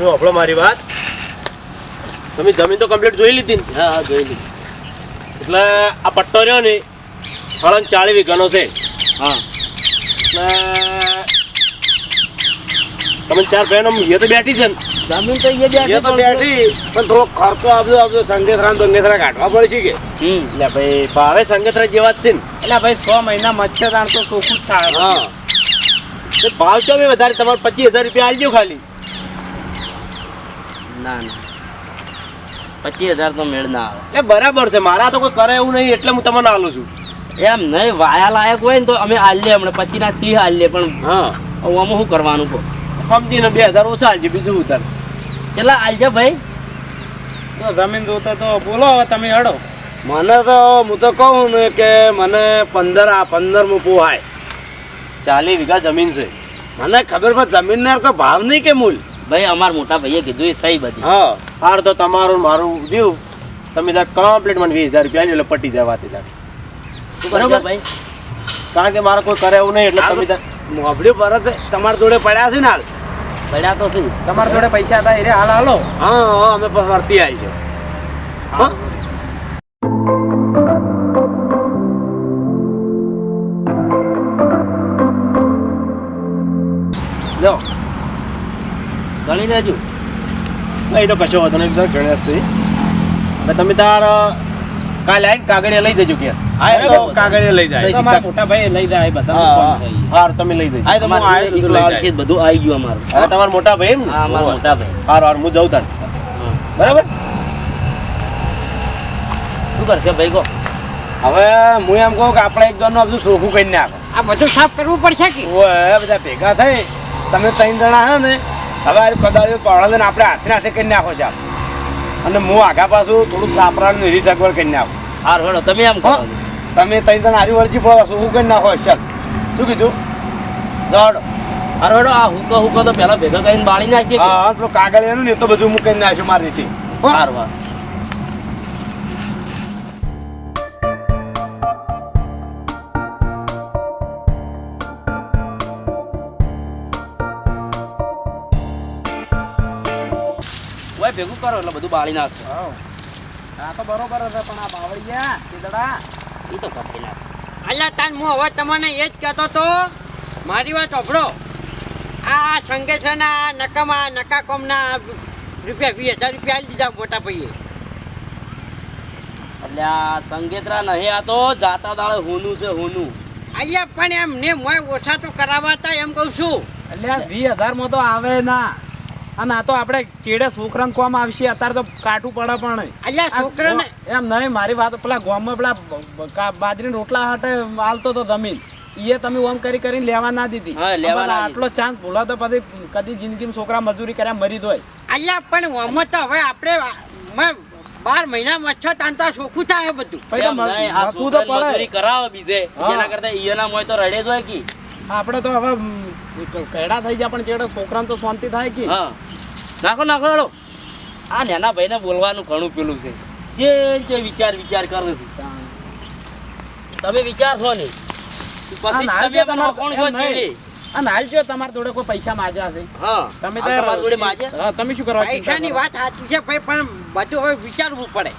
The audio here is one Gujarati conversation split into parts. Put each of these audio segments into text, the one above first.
તમે ઓફળો મારી વાત. તમે જમીન તો કમ્પ્લીટ જોઈ લીધી ને? હા હા જોઈ લીધી. એટલે આ પટ્ટો રહ્યો ને હળંગ ચાળી વીઘાનો છે. હા. એટલે તમે ચાર બહેનો એ તો બેઠી છે ને? જમીન તો અહીંયા બેઠી તો બેઠી. પણ થોડો ખર્ચો આપજો આપજો. સંગેથરા દંગેથરા કાઢવા પડશે કે? હમ એટલે ભાઈ ભાવે સંગેથરા જેવા જ છે ને. એટલે ભાઈ સો મહિના મચ્છર તો ચોખ્ખું જ થાય. હા. ભાવ અમે વધારે? તમારે પચીસ હજાર રૂપિયા આલજો ખાલી. ના ના. પચીસ હજાર તો મેળ ના આવે. એટલે બરાબર છે મારા તો કોઈ કરે એવું નહીં એટલે હું તમને આલું છું. એમ નહીં વાયા લાયક હોય ને તો અમે આલીએ હમણાં પચીસ ના ત્રીસ આલીએ પણ હા. આમાં શું કરવાનું કહો? સમજીને બે હજાર ઓછા આલજે બીજું ઉતાર. કેટલા આલજે ભાઈ? તો જમીન જોતા તો બોલો હવે તમે હડો. મને તો હું તો કહું ને કે મને પંદર આ પંદરમાં પોહાય. ચાલીસ વીઘા જમીન છે. મને ખબર પણ જમીનના કોઈ ભાવ નહીં કે મૂલ ભાઈ અમાર મોટા ભાઈએ કીધું એ સહી બધી. હા હાર તો તમારું મારું જીવ તમે તાર કમ્પ્લીટ મને વીસ હજાર રૂપિયા એટલે પટી જાય વાત તાર બરોબર. ભાઈ? કારણ કે મારે કોઈ કરે એવું નહીં એટલે તમે તાર મોભડ્યું ભરતભાઈ તમારા જોડે પડ્યા છે ને હાલ? પડ્યા તો શું? તમારા જોડે પૈસા હતા એ હાલ હાલો. હા હા અમે વર્તી આવી છે. હા. ગણી લેજો. એ તો કશો વાંધો નહીં ગણ્યા છે. હવે તમે તાર કાલે આવીને કાગળિયા લઈ જજો ક્યાં. હા તો કાગળે લઈ જાય. તમારા મોટા ભાઈ લઈ જાય બધા હા, કોણ હા. છે ઈ? હાર તમે લઈ જજો હા તો હું આયો બધું લઈ જાય. બધું આવી ગયું અમારું. હવે તમારા મોટા ભાઈ એમ હા અમારા મોટા ભાઈ. હાર હાર હું જઉં તાર. બરાબર? શું કરશે ભાઈ કહો? હવે હું એમ કહું કે આપણે એક દોરનું બધું સોખું કરી નાખો. આ બધું સાફ કરવું પડશે કે? ઓય બધા ભેગા થઈ. તમે ત્રણ જણા હે ને હવે કદાચ લઈને આપણે હાથે હાથે કરી નાખો છે અને હું આગા પાછું થોડુંક સાપરાનું નીરી સગવડ કરી નાખો. હાર હેડો તમે આમ કહો. તમે તઈ તને હારી વળજી પડો સોખું કરી નાખો ચાલ શું કીધું? દોડ અરે હેડો આ હુકો હુકો તો પહેલાં ભેગા કરીને બાળી નાખીએ હા પેલું કાગળ એનું ને તો બધું હું કરી નાખ્યું મારી રીતે. હો? હાર ભેગું કરો એટલે બધું બાળી નાખશે. આ તો બરોબર હશે પણ આ બાવળિયા કીધડા એ તો કપી નાખશે અલ્યા તાન હું હવે તમને એ જ કહેતો તો મારી વાત સાંભળો. આ સંગેશના નકામા નકા કોમના રૂપિયા વીસ હજાર રૂપિયા આલી દીધા મોટા ભાઈએ. એટલે આ સંગેતરા નહીં આ તો જાતા દાડે હોનું છે હોનું. અલ્યા પણ એમ ને મોય ઓછા તો કરાવવા હતા એમ કહું છું. એટલે આ વીસ હજારમાં તો આવે ના. અને આ તો આપણે ચેડે છોકરાને કોમ આવશે અત્યારે તો કાઠું પડે પણ. અલ્યા છોકરાને એમ નહીં મારી વાત પેલા ગામમાં પેલા બ- બ- બાજરીના રોટલા હાટે હાલતો તો જમીન. એ તમે ઓમ કરી કરીને લેવા ના દીધી. આટલો ચાન્સ ભૂલો તો પછી કદી જિંદગીમાં છોકરા મજૂરી કર્યા મરી દોય અલ્યા પણ આમાં તો હવે આપણે બાર મહિના મચ્છર તાંતા સોખું થાય બધું. મજૂરી કરાવે બીજે. જેના કરતા ઈયના મોય તો રડે જ હોય કે. આપણે તો હવે કૈડા થઈ જાય પણ ચેડે છોકરાને તો શાંતિ થાય કે? હા. નાખો નાખો હેડો. આ નાના ભાઈને બોલવાનું ઘણું પેલું છે. જે જે વિચાર વિચાર કરે છે. તમે વિચારશો નહીં. આ પછી તમે કોણ છો તમારા જોડે કોઈ પૈસા માજ્યા છે. તમે તમારા જોડે માજે હા તમે શું કરવા પૈસાની વાત સાચી છે ભાઈ પણ બધું હવે વિચારવું પડે.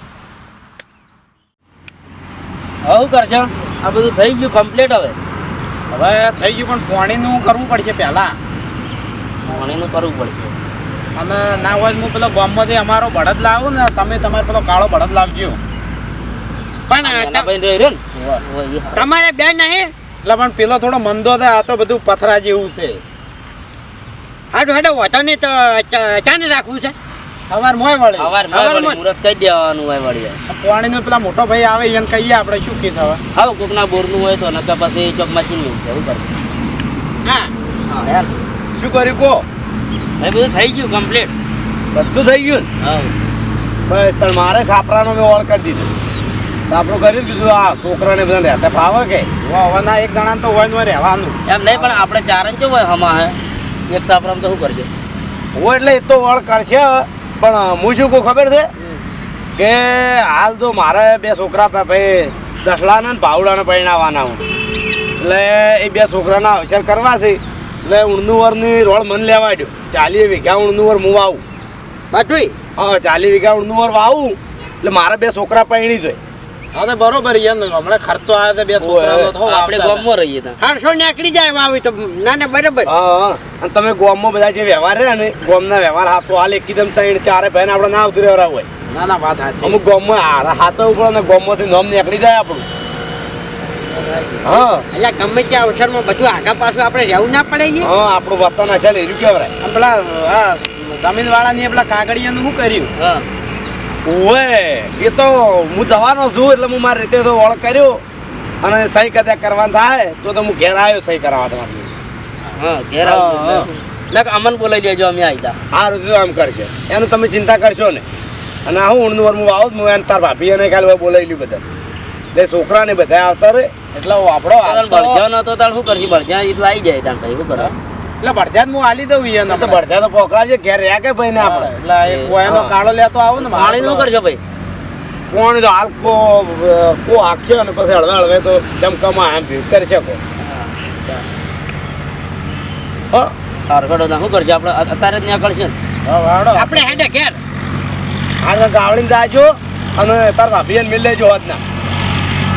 આવું કરજો. આ બધું થઈ ગયું કમ્પ્લીટ હવે. હવે થઈ ગયું પણ પોણીનું કરવું પડશે પહેલા. પોણીનું કરવું પડશે. અને ના હોય તો હું પેલો ગામમાંથી અમારો બળદ લાવું ને તમે તમારે પેલો કાળો બળદ લાવજો. પણ. તમારે બેન નહીં? એટલે પણ પેલો થોડો મંદો છે આ તો બધું પથરા જેવું છે. હા હાડો વાંધો નહીં તો ચાને રાખવું છે? અમાર મોય વળે. સવાર મોય વળે મુરત કહી દેવાનું હોય વળી પાણીનો પેલા મોટો ભાઈ આવે એને કહીએ આપણે શું કે સવાર હા કોકના બોરનું હોય તો નકા પછી ચોક મશીન મિલશે એવું કરશે હા. હા યાર શું કર્યું કો ભાઈ બધું થઈ ગયું કમ્પ્લીટ બધું થઈ ગયું હા ભાઈ મારે સાપરાનો મેં ઓળ કરી દીધો. સાપરું કરી દીધું આ છોકરાને બધા રહેતા ફાવે કે? હવાના એક જણા તો હોય ને રહેવાનું. એમ નહીં પણ આપણે ચાર જ હોય હમા હે. એક સાપરામ તો શું કરજો? હોય એટલે એ તો ઓળ કરશે પણ હું શું કહું ખબર છે? કે હાલ તો મારે બે છોકરા ભાઈ દસડાને ને ભાવડાને પરિણાવવાના હું. એટલે એ બે છોકરાના અવસર કરવા છે. એટલે ઉણનું વરની રોડ મન લેવા દો ચાલીએ વીઘા ઉણનું વર હું વાવું. બધુંય હા ચાલી વીઘા ઊંડનું વર વાવું. એટલે મારા બે છોકરા પરણી જોઈ હા તો બરોબર એમ હમણાં ખર્ચો આવ્યો તો બે છોકરાનો તો આપણે ગામમાં રહીએ ત્યાં ખર્ચો નીકળી જાય આવી તો ના ના બરાબર. હા અને તમે ગોમમાં બધા જે વ્યવહાર રહે ને ગોમના વ્યવહાર હાથો હાલ એકદમ ત્રણ ચારે ભાઈ આપણે ના આવતું રહેવા હોય. ના ના વાત સાચી. અમુક ગોમમાં હાથો ઉપર ને ગોમમાંથી નોમ નીકળી જાય આપણું. હા. એટલે ગમે તે અવસરમાં બધું આગા પાછું આપણે રહેવું ના પડે હા આપણું વતન હશે એર્યું કેવરાય પેલા હા જમીનવાળાની પેલા કાગળિયાનું શું કર્યું? હા. ઓવે એ તો હું જવાનો છું એટલે હું મારી રીતે તો ઓળખ કર્યો. અને સહી કદાચ કરવાનું થાય તો તો હું ઘેર આવ્યો સહી કરાવવા તમારી. હા ઘેર હા. ના અમન બોલાવી લેજો અમે આવી જા. હા રીતે આમ કરશે. એનું તમે ચિંતા કરશો ને અને હું ઊંડનું વરમું આવો જ હું એને તાર ભાભી અને કાલે બોલાવી લ્યું બધા એટલે છોકરાને બધા આવતા રે એટલે આપણો હાલ તો બળજા નતો તાર શું કરશે? બળજા એટલે આવી જાય ત્યાં કઈ શું કરો? એટલે ભરજાત હું આલી દઉં યાર તો ભરતા તો પોકરા છે ઘેર રહ્યા કે ભાઈ ને આપણે? એટલે એ કોઈનો હા. કાળો લેતો આવો ને પાણી નું કરજો ભાઈ. કોણ તો હાલ કો કો હાકશે અને પછી હળવે હળવે તો ચમકામાં આમ ભીડ કરી શકો. હા ના શું કરજો આપણે અત્યારે જ ત્યાં કરશે આપણે હેડે ઘેર. આ ગાવડીને જાજો અને તાર ભાભી મિલ લેજો હોત ના.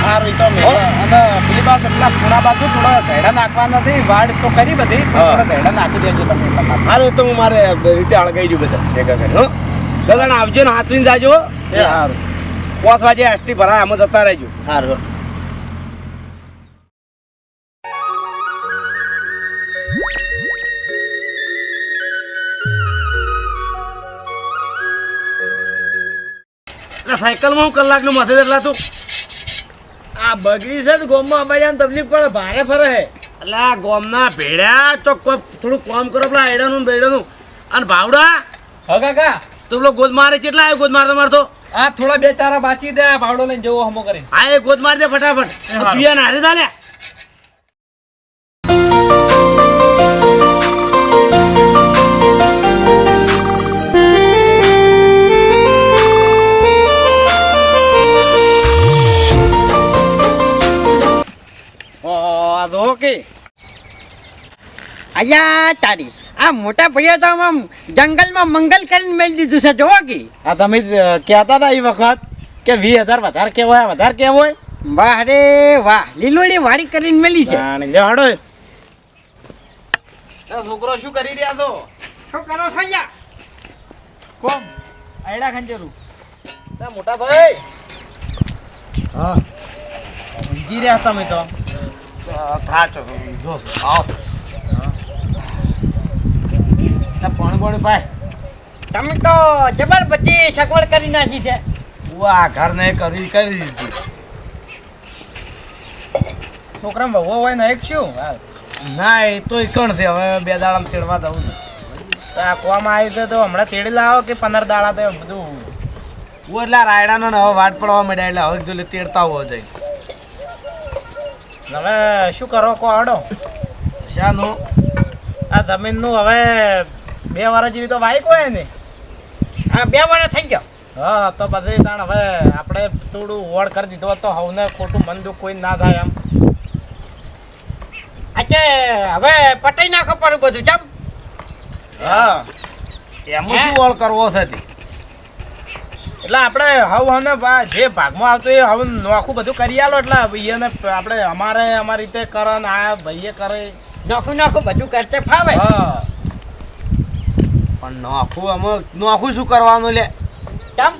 સારું તો મેં અને પેલી બાજુ પેલા ખૂણા બાજુ થોડા ધૈડા નાખવા નથી વાડ તો કરી બધી થોડા ધૈડા નાખી દેજો તમે તો હું મારે રીતે અળગાઈ જુ બધા ભેગા કરી હો. દાદા આવજો ને હાથવીને જાજો એ સારું પાંચ વાગે એસટી ભરાય આમાં જતા રહેજો. સારું સાયકલમાં હું કલાકનું માથે એટલા તો આ બગડી છે ને ગોમમાં અંબાજાને તકલીફ પડે ભારે ફરે હે એટલે આ ગોમના ભેડ્યા તો થોડું કોમ કરો પેલા એડાનું ને બેડાનું અને ભાવડા હા કાકા. તો પેલો ગોદ મારે કેટલા આવ્યો ગોદ મારતો મારતો. આ થોડા બે ચારા બાકી દે આ ભાવડો લઈને જવો હમો કરીને. હા એ ગોદ મારી દે ફટાફટ હારું. પિયા ના હાથે ચાલ્યા અયા તારી આ મોટા ભૈયા તો આમ જંગલમાં મંગલ કરીને મેળી દીધું છે જોવો કે. આ તમે જ, કહેતા હતા એ વખત કે વીસ હજાર વધારે કેવાય વધારે કેવાય વાહ રે વાહ લીલોડી વાડી કરીને મેલી છે. હડો. છોકરો શું કરી રહ્યા તો શું કરો છો અહીંયા? કોમ? આયડા ખંજેરું. તા મોટા ભાઈ. હા. ઊંઘી રહ્યા તમે તો? થાચો. જો આવો તા પાણી પણ ભાઈ. તમે તો જબર બધી સગવડ કરી નાખી છે. આ ઘર ને કરી કરી દીધું. છોકરા બહુ હોય ને એક શું? ના એ તો કણ છે. હવે બે દાડા તેડવા દઉં છું. આ કોમ આવ્યું તો હમણાં તેડી લાવો કે પંદર દાડા તો બધું? હું એટલે રાયડાનો હવે વાટ પડવા માંડ્યા એટલે હવે જો તેડતા હોવો જાય. હવે શું કરો કો આડો શાનું. આ જમીનનું હવે બે વાર જેવી તો વાઈક હોય ને. હા બે વાર થઈ ગયો હા તો પછી તાણ હવે આપણે થોડું ઓળ કરી દીધો તો હવને ખોટું મન દુઃખ કોઈ ના થાય એમ. આજે હવે પટાઈ નાખો પડું બધું ચમ હા. એમાં શું ઓળ કરવો છે તે? એટલે આપણે હવ હવને જે ભાગમાં આવતું એ હવે નોખું બધું કરી આલો એટલે એને આપણે અમારે અમારી રીતે કરે ને આ ભાઈએ કરે. નોખું નાખું બધું કરતે ફાવે. હા. પણ નોખું અમે નોખું શું કરવાનું લે? કેમ?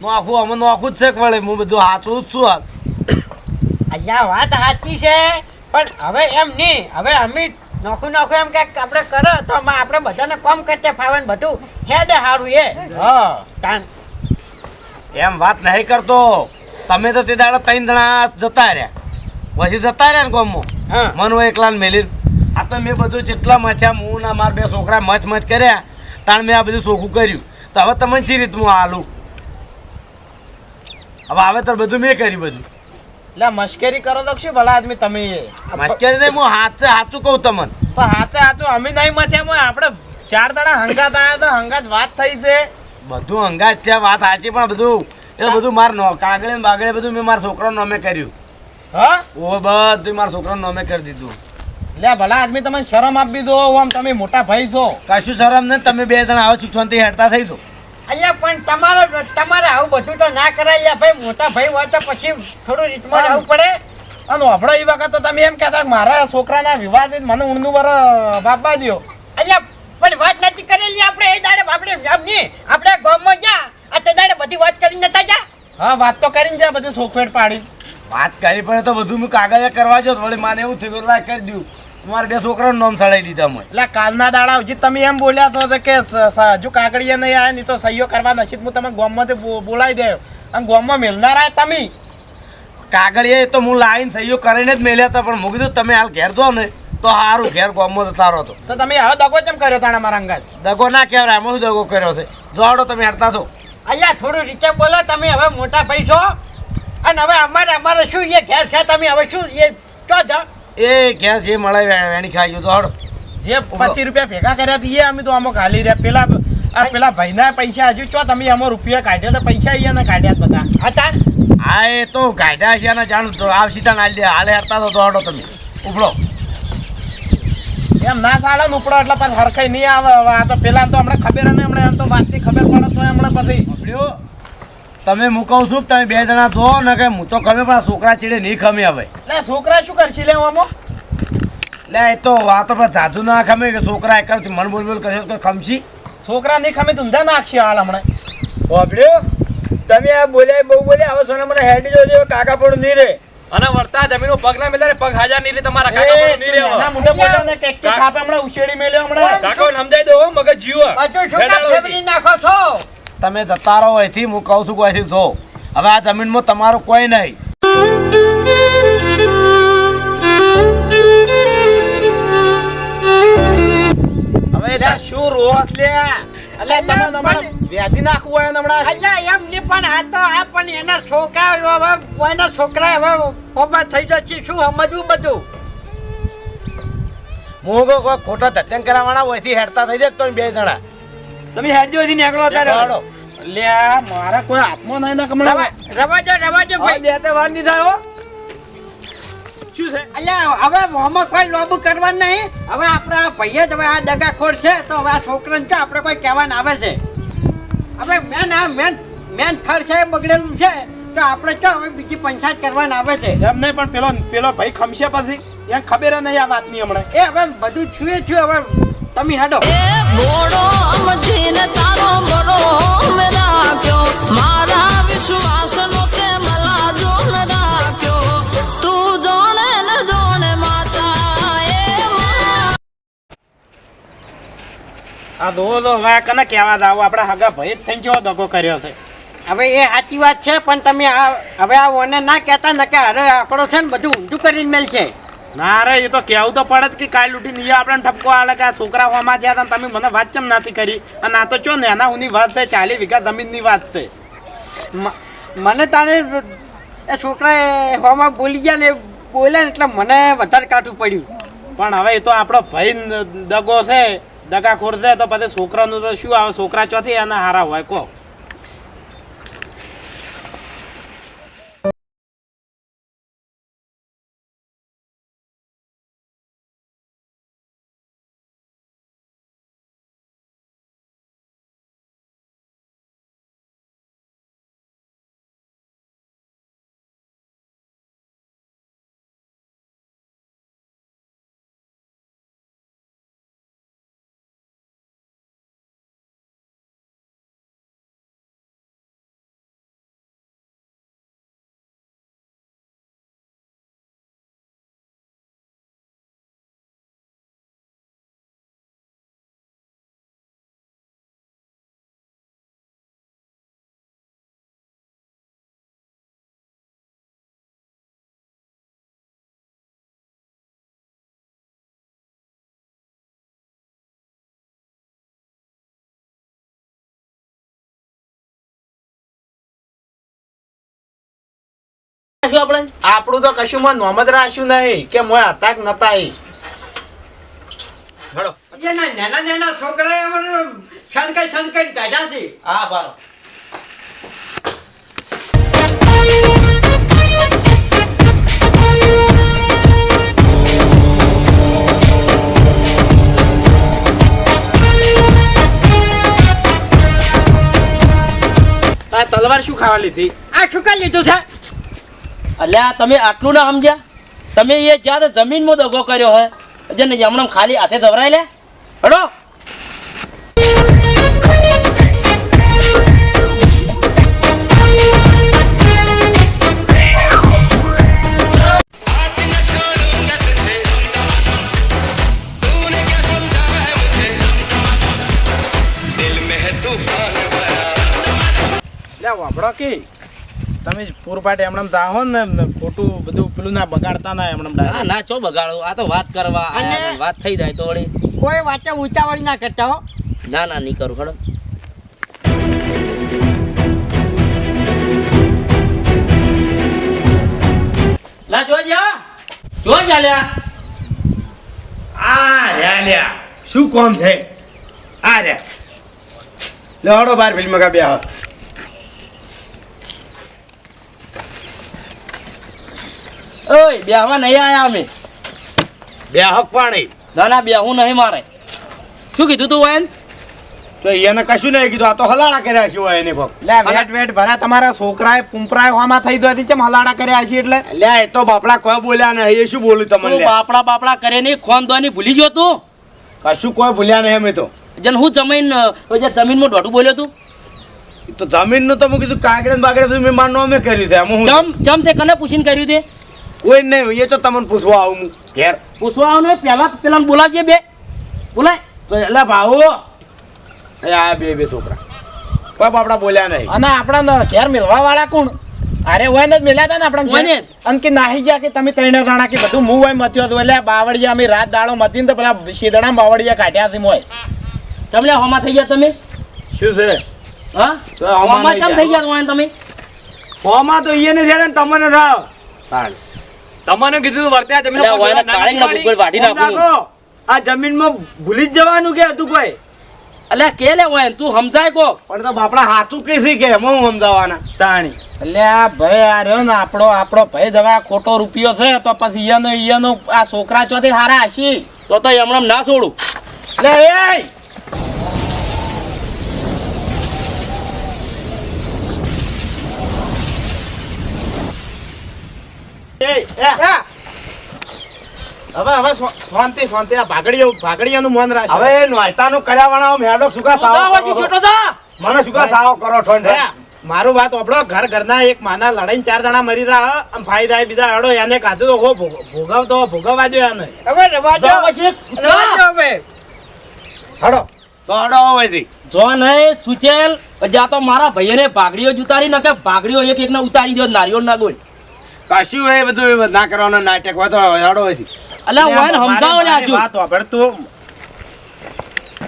નોખું અમે નોખું જ છે કે વળે હું બધું સાચું જ છું અહીંયા વાત સાચી છે પણ હવે એમ નહીં. હવે અમે નોખું નોખું એમ કે આપણે કરો તો આપણે બધાને કોમ કરતે ફાવે ને બધું. હેડે સારું એ. હા. તાણ એમ વાત નહીં કરતો. તમે તો તે દાડા ત્રણ જણા જતા રહ્યા. પછી જતા રહ્યા ને ગામમાં? હા. મન એકલા ને મેલી તો મેં બધું જેટલા મથ્યા હું ના મારા બે છોકરા મચ મચ કર્યા તાણ મેં આ બધું ચોખ્ખું કર્યું. તો હવે તમને શી રીત હું હાલું? હવે આવે તો બધું મેં કર્યું બધું. એટલે મશ્કરી કરો તો શું ભલા આદમી તમે? એ મસ્કરી નહીં હું હાથે સાચું કહું તમને. પણ હાથે હાચું અમે નહીં મથ્યા આપણે ચાર દાડા હંગાત આવ્યા તો હંગાત વાત થઈ છે. બધું હંગાત છે વાત સાચી પણ બધું એ બધું માર નો કાગળે બાગળે બધું મેં મારા છોકરાનું નામે કર્યું. હા? ઓ બધું મારા છોકરાનું નામે કરી દીધું. લે ભલા આદમી તમે શરમ આપી દો આમ તમે મોટા ભાઈ છો. કશું શરમ ને તમે બે જણા આવો સુખશાંતિ હેડતા થઈ છો અહીંયા પણ તમારે તમારે આવું બધું તો ના કરાય લ્યા ભાઈ મોટા ભાઈ હોય તો પછી થોડું રીતમાં આવવું પડે. અને આપણે એ વખત તો તમે એમ કહેતા મારા છોકરાના વિવાદ મને ઊંડું વર બાપા દ્યો. અહીંયા પણ વાત નથી કરેલી આપણે એ દાડે આપણે નહીં આપણે ગામમાં ગયા આ તે દાડે બધી વાત કરીને નતા જા. હા વાત તો કરીને જા બધી સોખવેટ પાડી. વાત કરી પડે તો બધું મેં કાગળે કરવા જો વળી માને એવું થયું લાગ કરી દઉં મારે બે છોકરાનું નામ ચડાવી દીધા મેં એટલે કાલના દાડા હજી તમે એમ બોલ્યા તો કે હજુ કાગળીએ નહીં આવ્યા નહીં તો સહીઓ કરવા નસીબ હું તમે ગોમમાંથી બોલાવી દે. અને ગોમમાં મેલનારા તમે. કાગળીએ તો હું લાઈન સહીઓ કરીને જ મેલ્યા હતા પણ મૂકી દીધું તમે હાલ ઘેર જો ને તો સારું ઘેર ગામમાં તો સારો હતો તો તમે હવે દગો કેમ કર્યો તાણા મારા અંગાજ દગો ના કહેવાય એમાં શું દગો કર્યો છે? જોડો તમે હેડતા છો. અહીંયા થોડું રીતે બોલો તમે હવે મોટા ભાઈ છો. અને હવે અમારે અમારે શું એ ઘેર છે તમે હવે શું એ ચો જાઓ એ ક્યાં જે મળે વેણી ખાઈ ગયો જોડો જે પચીસ રૂપિયા ભેગા કર્યા હતા એ અમે તો આમાં ખાલી રહ્યા. પેલા આ પેલા ભાઈના પૈસા હજુ ચો તમે આમાં રૂપિયા કાઢ્યો તો પૈસા અહીંયા કાઢ્યા બધા. હતા હા એ તો કાઢ્યા છે અને જાણું તો આવશી તા નાલી દે હાલે હતા તો દોડો તમે. ઉપડો એમ ના ચાલે ને ઉપડો એટલે પણ હરખાઈ નહીં આવે. આ તો પેલા તો હમણાં ખબર નહીં હમણાં એમ તો વાતની ખબર પડે તો હમણાં પછી. ઉપડ્યો? તમે મુકવ છું તમે બે જણા છો ને કે હું તો ખમે પણ છોકરા ચીડે નહીં ખમે હવે. લે છોકરા શું કરશે? લે આમાં એટલે એ તો વાતો પર જાદુ ના ખમે કે છોકરા એક મન બોલ બોલ કરે તો ખમશી. છોકરા નહીં ખમે ધંધા નાખશે હાલ હમણાં. બાપડ્યો તમે આ બોલ્યા બહુ બોલ્યા હવે સોના મને હેડી જો કાકા પડું નહીં રે. અને વર્તા જમીનો પગ ના મેલે પગ હાજર નહીં રે તમારા કાકા પણ નહીં તું ના રહેવા મુંડે બોલ્યો ને કેક થાપે હમણાં ઉછેડી મેલ્યો હમણાં. કાકા સમજાઈ દો હો, મગજ જીવો. શું કામ હેડાળો નાખો છો. તમે જતા રહો અહીંથી હું કહું છું કે અહીંથી જો. હવે આ જમીનમાં તમારું કોઈ નહીં. હવે શું રોત લે? એટલે તમે તમારે વ્યાધી નાખવું હોય ને હમણાં? એમ નહીં પણ આ તો આ પણ એના છોકરા હવે કોઈના છોકરા હવે હોબા થઈ જશે શું સમજવું બધું? હું કહું કોઈ ખોટા ધત્યન કરાવવાના હોય હેડતા થઈ જાય તો બે જણા. તમે હેડજો અહીંથી નીકળો અત્યારે. લે મારા કોઈ હાથમાં નહીં ના રવા રવાજો રવાજો ભાઈ. બે તે વાર નહીં થાય હો. શું છે? અહીંયા હવે આમાં કોઈ લોબુ કરવાનું નહીં. હવે આપણે આ ભાઈએ જ હવે આ દગાખોર છે તો હવે આ છોકરાને જો આપણે કોઈ કહેવાનું આવે છે. હવે મેન આ મેન મેન થર છે બગડેલું છે તો આપણે તો હવે બીજી પંચાયત કરવાના આવે છે. એમ નહીં પણ પેલો પેલો ભાઈ ખમશે પછી. એમ ખબર નહીં આ વાતની હમણાં. એ હવે બધું છુએ છું હવે તમે હાડો. એ બોડો અમથીને તારો બડો રાખ્યો. મારા વિશ્વાસનો તે મલાજો ન રાખ્યો. તું જોણે ને જોણે માતા એ મા આ દો દો વા કને કહેવા દાવ આપણા હગા ભઈ થઈ જો કેવો દગો કર્યો છે. હવે એ સાચી વાત છે પણ તમે આ હવે આ ઓને ના કહેતા ન કે અરે આંકડો છે ને બધું ઊંધું કરીને મેલશે. ના રે, એ તો કહેવું તો પડે કે કાલ ઉઠી નહીં આપણે ઠપકો આલે કે આ છોકરા હોમાં થયા હતા તમે મને વાત કેમ નથી કરી? અને આ તો ચો ને એના હુની વાત છે ચાલી વીઘા જમીનની વાત છે. મને તારે એ છોકરાએ હોમાં બોલી ગયા ને બોલ્યા ને એટલે મને વધારે કાઠું પડ્યું. પણ હવે એ તો આપણો ભાઈ દગો છે, દગાખોર છે, તો પછી છોકરાનું તો શું આવે? છોકરા ચોથી એના હારા હોય કહો રાખ્યું આપણે? આપણું તો કશું માં નોમ રાખ્યું નહીં કે મોય હતાક નતા હડો. જેના નાના નાના છોકરા એમને છણકાઈ છણકાઈ કાઢ્યા છે. હા બારો તલવાર શું ખાવા લીધી? આ શું લીધું છે? અલ્યા તમે આટલું ના સમજ્યા? તમે એ જ્યાં જમીનમાં દગો કર્યો હોય. જેને હમણાં ખાલી હાથે ધવરાય લે. હડો. વાપડો કે. તમે પૂરપાટ એમણે દાહો ને ને ખોટું બધું પેલું ના બગાડતા ના એમણે ના ના ચો બગાડો? આ તો વાત કરવા અને- વાત થઈ જાય તો વળી. કોઈ વાતે ઉતાવળ ના કરતા હો. ના ના નહીં કરું ખડો લા જો જા જો જા લ્યા આ રહ્યા લ્યા. શું કોમ છે? આ રહ્યા લે હડો બાર ફિલ્મ કા બે ઓય બેહવા નહીં આયા અમે. બે હક પાણી. ના ના બેહું નહીં મારે. શું કીધું તું વાયન? તો એને કશું નહીં કીધું. આ તો હલાળા કર્યા છે એને કોક લે વેટ વેટ ભરા તમારા છોકરાએ પુંપરાએ હોમાં થઈ ગયો હતી ચમ હલાડા કર્યા છે એટલે? લે એ તો બાપડા કોઈ બોલ્યા નહીં એ શું બોલ્યું તમને બાપડા બાપડા કરે નહીં ખોનદોની ભૂલી ગયો તું? કશું કોઈ ભૂલ્યા નહીં અમે તો. જન હું જમીન જે જમીનમાં દોઢું બોલ્યો તું? એ તો જમીનનું તો મેં કીધું કાગડે બાગડે મેં મારું નામે કર્યું છે જમ ચમ તે કને પૂછીને કર્યું તે? કોઈ નહીં એ તો તમને પૂછવા આવું હું ઘેર. પૂછવા આવું ને પહેલા પેલા બોલાવજે બે. બોલાય. તો એટલે ભાવો. એ આ બે બે છોકરા. કોઈ બાપડા બોલ્યા નહીં. અને આપણા ઘેર મેળવા વાળા કોણ? અરે હોય ને જ મિલ્યા હતા ને હોય ને અને કે નાહી ગયા કે તમે ત્રણે દાણા કે બધું મું હોય મત્યો હતું એટલે બાવળિયા અમે રાત દાડો મતી ને તો પેલા શીદડા બાવળિયા કાઢ્યા હતી મોય. તમને હોમાં થઈ ગયા તમે? શું છે? હા? તો હોમાં કેમ થઈ ગયા તમે? હોમાં તો ઈને થયા ને તમને થાવ. તમને કીધું વર્ત્યા જમીન એટલે હોય ને કાળી ના ભૂગોળ વાઢી નાખું. આ જમીનમાં ભૂલી જ જવાનું કે હતું કોઈ. અલ્યા કે લે હોય તું સમજાય કો પણ તો બાપડા હાચું કે છે કે એમાં હું સમજાવવાના? તાણી. એટલે આ ભાઈ આ રહ્યો ને આપણો આપણો ભાઈ જવા ખોટો રૂપિયો છે તો પછી ઈયાનો ઈયાનો આ છોકરા ચોથી હારા હશી. તો તો એમણે ના છોડું. લે એ! એ, એ, હવે હવે શાંતિ શાંતિ. આ ભાગડીઓ ભાગડીઓનું મન રાખો. હવે નોયતાનું કર્યા વાળા મેડો સુકા સાવ કરો. છોટો જા મને સુકા સાવો કરો ઠંડ. મારું વાત આપણો ઘર ઘરના એક માના લડાઈને ચાર જણા મરી જા આમ ફાઈ બીજા હડો એને કાધું તો હો ભોગ- ભોગવતો ભોગવવા દો એને. હવે રવા દો જા હવે. હડો. તો હડો હવે જો. નહીં સુચેલ તો મારા ભાઈને ભાગડીઓ જ ઉતારી નાખે. ભાગડીઓ એક એક ને ઉતારી દો નારિયો ના ગોળ. કશું એ બધું ના કરવાનું નાટક હોય તો હડો હોય એટલે હોય ને સમજાવો ને આજુ વાત હોભળ તું.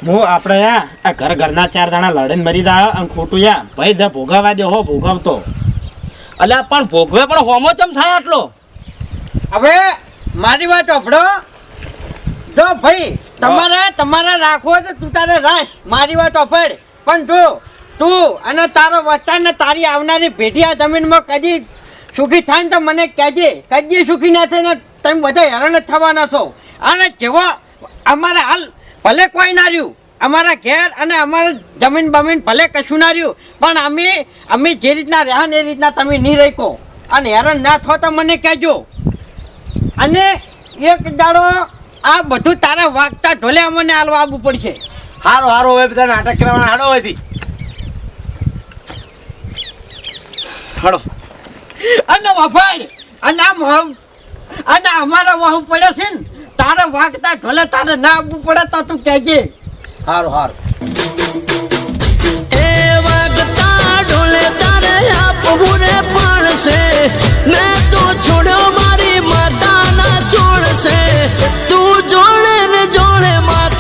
હું આપણે યા આ ઘર ઘરના ચાર જણા લડીને મરી જાય અને ખોટું યા ભાઈ દે ભોગવવા દે હો ભોગવતો. એટલે પણ ભોગવે પણ હોમો ચમ થાય આટલો? હવે મારી વાત સાંભળો જો ભાઈ તમારે તમારે રાખવો તો તું તારે રાખ. મારી વાત સાંભળ પણ તું તું અને તારો વસ્તાર ને તારી આવનારી પેઢી આ જમીનમાં કદી સુખી થાય ને તો મને કહેજે કદી સુખી ના ને તમે બધા હેરાન જ થવાના છો. અને જેવો અમારે હાલ ભલે કોઈ ના રહ્યું, અમારા ઘેર અને અમારા જમીન બમીન ભલે કશું ના રહ્યું, પણ અમે અમે જે રીતના રહ્યા એ રીતના તમે નહીં રહી અને હેરાન ના થો તો મને કહેજો. અને એક દાડો આ બધું તારા વાગતા ઢોલે અમને હાલવા આવવું પડશે. હારો હારો, હવે બધા નાટક કરવાના, હાડો, હજી. હડો. અને વફાડ અને આમ હમ અને અમારા વાહુ પડે છે ને તારે વાગતા ઢોલે તારે ના આવવું પડે તો તું કહેજે. હારું હારું. ને તો છોડ્યો મારી માતાના છોડશે તું જોડે ને જોડે